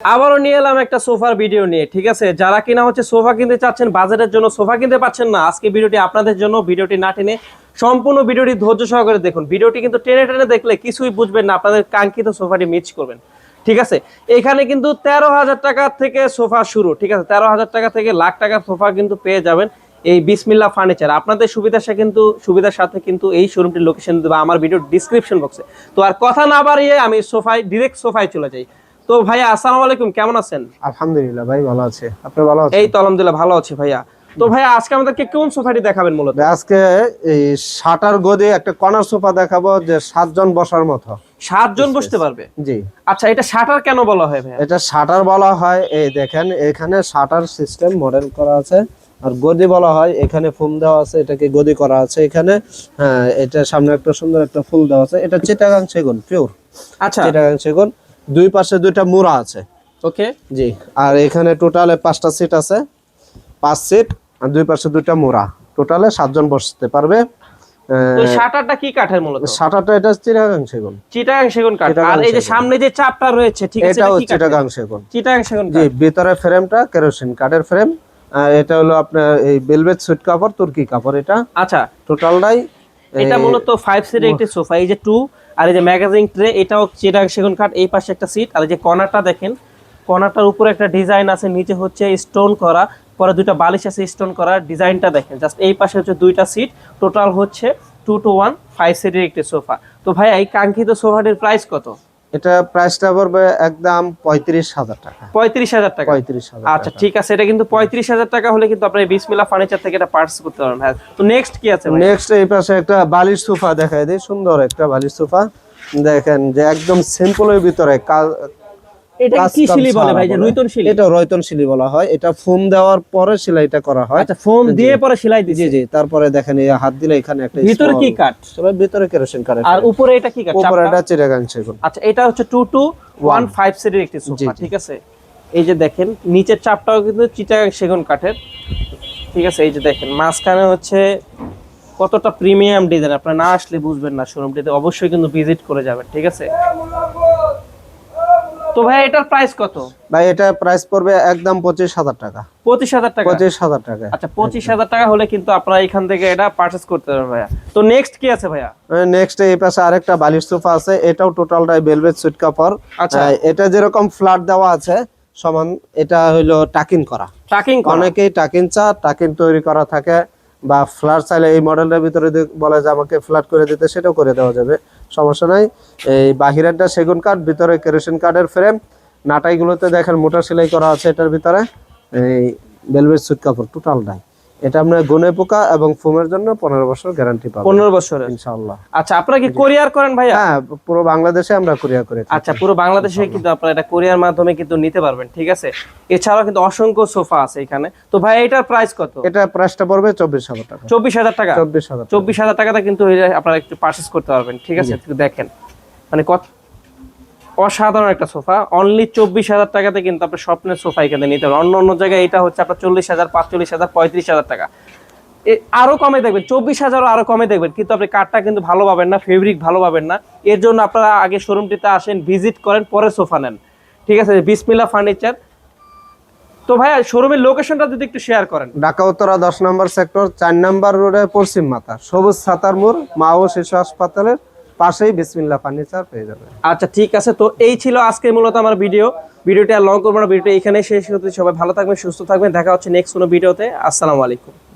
আবারও নিয়ে এলাম একটা সোফার ভিডিও নিয়ে, ঠিক আছে? যারা কিনা হচ্ছে সোফা কিনতে চাচ্ছেন, বাজারের জন্য সোফা কিনতে পাচ্ছেন না, আজকে ভিডিওটি আপনাদের জন্য, ভিডিওটি না টেনে সম্পূর্ণ ভিডিওটি ধৈর্য সহকারে দেখুন। ভিডিওটি কিন্তু টেনে টেনে দেখলে কিছুই বুঝবেন না, আপনাদের কাঙ্ক্ষিত সোফাটি মিস করবেন, ঠিক আছে? এখানে কিন্তু তেরো হাজার টাকা থেকে সোফা শুরু, ঠিক আছে? তেরো হাজার টাকা থেকে লাখ টাকার সোফা কিন্তু পেয়ে যাবেন এই বিসমিল্লা ফার্নিচার আপনাদের সুবিধার সাথে কিন্তু, সুবিধার সাথে কিন্তু এই শোরুমটির লোকেশন দেবো আমার ভিডিও ডিসক্রিপশন বক্সে তো আর কথা না বাড়িয়ে আমি সোফায় ডিরেক্ট সোফায় চলে যাই। তো ভাইয়া আসসালামু আলাইকুম কেমন আছেন? আলহামদুলিল্লাহ ভাই ভালো আছে। আপনি ভালো আছেন? এই তো আলহামদুলিল্লাহ ভালো আছি ভাইয়া। তো ভাইয়া আজকে আমাদেরকে কোন সোফাটি দেখাবেন মূলত? আজকে এই শাটার গদি একটা কর্নার সোফা দেখাবো যে সাতজন বসার মতো। সাতজন বসতে পারবে? জি। আচ্ছা এটা শাটার কেন বলা হয় ভাইয়া? এটা শাটার বলা হয় এই দেখেন এখানে শাটার সিস্টেম মডেল করা আছে। আর গদি বলা হয় এখানে ফুল দেওয়া আছে এটাকে গদি করা আছে। এখানে হ্যাঁ এটা সামনে একটা সুন্দর একটা ফুল দেওয়া আছে। এটা চিটাগাং সেগুন পিওর আচ্ছা। চিটাগাং সেগুন। দুই পাশে দুইটা মুড়া আছে। ওকে। জি আর এখানে টোটালে পাঁচটা সিট আছে। পাঁচ সিট আর দুই পাশে দুইটা মোড়া। টোটালে সাতজন বসতে পারবে। শাটারটা কি কাঠের মূলত? শাটারটা এটা চিটাগাং সেগুন। চিটাগাং সেগুন কাঠ। আর এই যে সামনে যে চাপটা রয়েছে ঠিক আছে এটাও? চিটাগাং সেগুন। চিটাগাং সেগুন জি ভিতরে ফ্রেমটা কেরোসিন কাঠের ফ্রেম। এটা হলো আপনার এই বেলভেট সুইট কাপড় তুর্কি কাপড় এটা। আচ্ছা। টোটালটাই এটা মূলত ফাইভ সিটের একটি সোফা এই যে টু আর এই যে ম্যাগাজিন ট্রে এটাও চিটাগাং সেগুন কাঠ এই পাশে একটা সিট আর এই যে কর্নারটা দেখেন কর্নারটার উপরে একটা ডিজাইন আছে নিচে হচ্ছে স্টোন করা পরে দুইটা বালিশ আছে স্টোন করা ডিজাইনটা দেখেন জাস্ট এই পাশে হচ্ছে দুইটা সিট টোটাল হচ্ছে টু টু ওয়ান ফাইভ সিটের একটি সোফা তো ভাই এই কাঙ্ক্ষিত সোফাটির প্রাইস কত? এটা প্রাইসটা পড়বে একদম পঁয়ত্রিশ হাজার টাকা। পঁয়ত্রিশ হাজার টাকা। পঁয়ত্রিশ হাজার আচ্ছা ঠিক আছে এটা কিন্তু পঁয়ত্রিশ হাজার টাকা হলে কিন্তু আপনার বিসমিলা ফার্নিচার থেকে এটা পার্টস করতে পারবেন হ্যাঁ। তো নেক্সট কি আছে নেক্সট এই পাশে একটা বালিশ সোফা দেখাই দিই সুন্দর একটা বালিশ সোফা। দেখেন যে একদম সিম্পলের ভিতরে এটা কাজ কি কাম শিলি বলে ভাই যে বলে। শিলি? এটা রয়তন শিলি বলা হয়। এটা ফোম দেওয়ার পরে সেলাইটা করা হয়। আচ্ছা ফোম দিয়ে পরে সেলাই জি জি তারপরে দেখেন এই হাত দিলে এখানে একটা ভিতরে কি কাঠ? সবাই ভিতরে কেরোসিন কাঠের আর উপরে এটা কি কাঠ? উপরে এটা চিটাগাং সেগুন। আচ্ছা এটা হচ্ছে একটি সোফা ঠিক আছে? এই যে দেখেন নিচের চাপটাও কিন্তু চিটাগাং সেগুন কাঠের ঠিক আছে? এই যে দেখেন মাঝখানে হচ্ছে কতটা প্রিমিয়াম ডিজাইন আপনারা না আসলে বুঝবেন না শোরুমটিতে অবশ্যই কিন্তু ভিজিট করে যাবেন ঠিক আছে? তো ভাই এটার প্রাইস কত? ভাই এটা প্রাইস পড়বে একদম পঁচিশ হাজার টাকা। পঁচিশ হাজার টাকা? পঁচিশ হাজার টাকা। আচ্ছা পঁচিশ হাজার টাকা হলে কিন্তু আপনারা এখান থেকে এটা পারচেস করতে পারবেন ভাইয়া। তো নেক্সট কি আছে ভাইয়া? নেক্সট এই পাশে আরেকটা বালিশ সোফা আছে এটাও টোটালটাই বেলভেট সুইট কাপড়। আচ্ছা। এটা যেরকম ফ্ল্যাট দেওয়া আছে সমান এটা হইল টাকিং করা। ট্রাকিং অনেকেই টাকিং চা টাকিং তৈরি করা থাকে বা ফ্ল্যাট চাইলে এই মডেলটার ভিতরে বলে যে আমাকে ফ্ল্যাট করে দিতে সেটাও করে দেওয়া যাবে। সমস্যা নাই। এই বাহিরেরটা সেগুন কাঠ, ভিতরে কেরোসিন কাঠের ফ্রেম। নাটাইগুলোতে দেখেন মোটা সেলাই করা আছে এটার ভিতরে। এই বেলভেট সুট কাপড় টোটাল টোটালটাই এটা আপনার গুনে পোকা এবং ফোমের জন্য পনেরো বছর গ্যারান্টি পাবেন পনেরো বছর ইনশাল্লাহ আচ্ছা আপনারা কি কোরিয়ার করেন ভাই হ্যাঁ পুরো বাংলাদেশে আমরা কুরিয়ার করে আচ্ছা পুরো বাংলাদেশে কিন্তু আপনারা এটা কোরিয়ার মাধ্যমে কিন্তু নিতে পারবেন ঠিক আছে? এছাড়াও কিন্তু অসংখ্য সোফা আছে এখানে। তো ভাই এটার প্রাইস কত? এটা প্রাইসটা পড়বে চব্বিশ হাজার টাকা। চব্বিশ হাজার টাকা? চব্বিশ হাজার চব্বিশ হাজার টাকাটা কিন্তু আপনারা একটু পারচেস করতে পারবেন ঠিক আছে? একটু দেখেন। মানে কত অসাধারণ একটা সোফা। অনলি চব্বিশ হাজার টাকাতে কিন্তু আপনার স্বপ্নের সোফা এখানে নিতে পারেন। অন্য অন্য জায়গায় এটা হচ্ছে আপনার চল্লিশ হাজার, পাঁচচল্লিশ হাজার, পঁয়ত্রিশ হাজার টাকা। এ- আরও কমে দেখবেন, চব্বিশ হাজারও আরও কমে দেখবেন। কিন্তু আপনি কাঠটা কিন্তু ভালো পাবেন না ফেব্রিক ভালো পাবেন না। এর জন্য আপনারা আগে শোরুমটিতে আসেন ভিজিট করেন, পরে সোফা নেন। ঠিক আছে? বিসমিল্লা ফার্নিচার। তো ভাইয়া, শোরুমের লোকেশনটা যদি একটু শেয়ার করেন। ঢাকা উত্তরা দশ নম্বর সেক্টর চার নম্বর রোডে পশ্চিম মাথা। সবুজ সাতার মোড়, মা ও শিশু হাসপাতালের পাশেই বিসমিল্লা ফার্নিচার পেয়ে যাবে। আচ্ছা ঠিক আছে। তো এই ছিল আজকে মূলত আমার ভিডিও। ভিডিওটি লং করব না, ভিডিওটি এখানে শেষ হতে সবাই ভালো থাকবেন, সুস্থ থাকবেন। দেখা হচ্ছে নেক্সট কোনো ভিডিওতে। আসসালামু আলাইকুম।